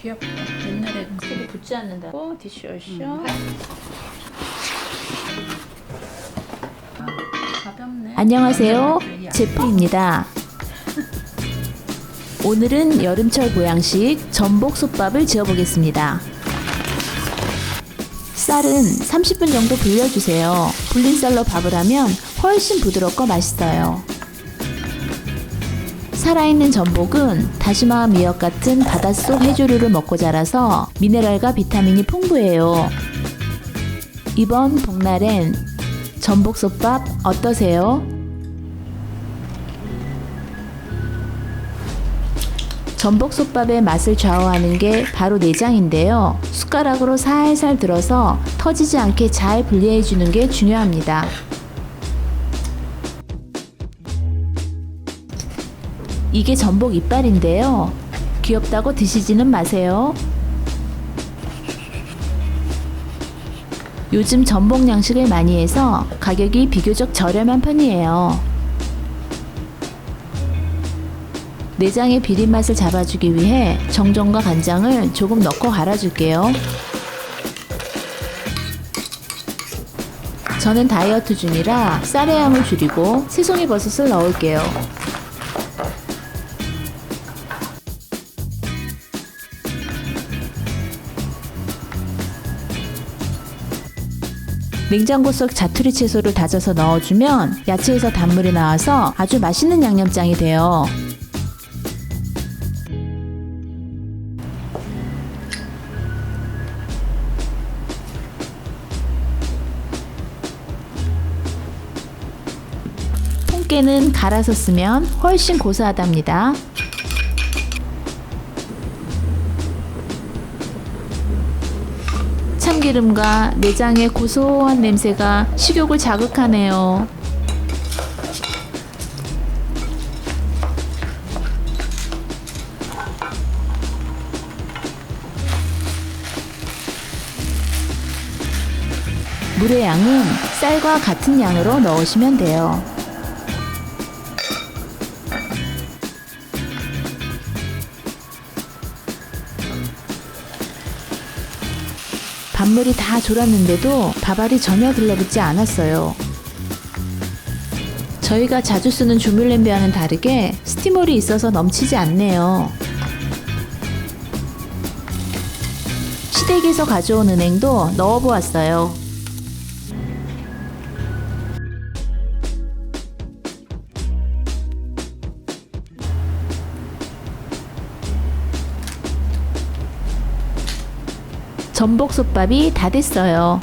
귀엽다. 옛날에 크게 붙지 않는다고 디쉬워쇼. 가볍네. 안녕하세요. 제프입니다. 오늘은 여름철 보양식 전복 솥밥을 지어보겠습니다. 쌀은 30분 정도 불려주세요. 불린 쌀로 밥을 하면 훨씬 부드럽고 맛있어요. 살아있는 전복은 다시마와 미역 같은 바닷속 해조류를 먹고 자라서 미네랄과 비타민이 풍부해요. 이번 복날엔 전복솥밥 어떠세요? 전복솥밥의 맛을 좌우하는 게 바로 내장인데요. 숟가락으로 살살 들어서 터지지 않게 잘 분리해 주는 게 중요합니다. 이게 전복 이빨인데요. 귀엽다고 드시지는 마세요. 요즘 전복 양식을 많이 해서 가격이 비교적 저렴한 편이에요. 내장의 비린 맛을 잡아주기 위해 정종과 간장을 조금 넣고 갈아줄게요. 저는 다이어트 중이라 쌀의 양을 줄이고 새송이 버섯을 넣을게요. 냉장고 속 자투리 채소를 다져서 넣어주면 야채에서 단물이 나와서 아주 맛있는 양념장이 돼요. 통깨는 갈아서 쓰면 훨씬 고소하답니다. 참기름과 내장의 고소한 냄새가 식욕을 자극하네요. 물의 양은 쌀과 같은 양으로 넣으시면 돼요. 밥물이 다 졸았는데도 밥알이 전혀 들러붙지 않았어요. 저희가 자주 쓰는 조물 냄비와는 다르게 스티몰이 있어서 넘치지 않네요. 시댁에서 가져온 은행도 넣어보았어요. 전복솥밥이 다 됐어요.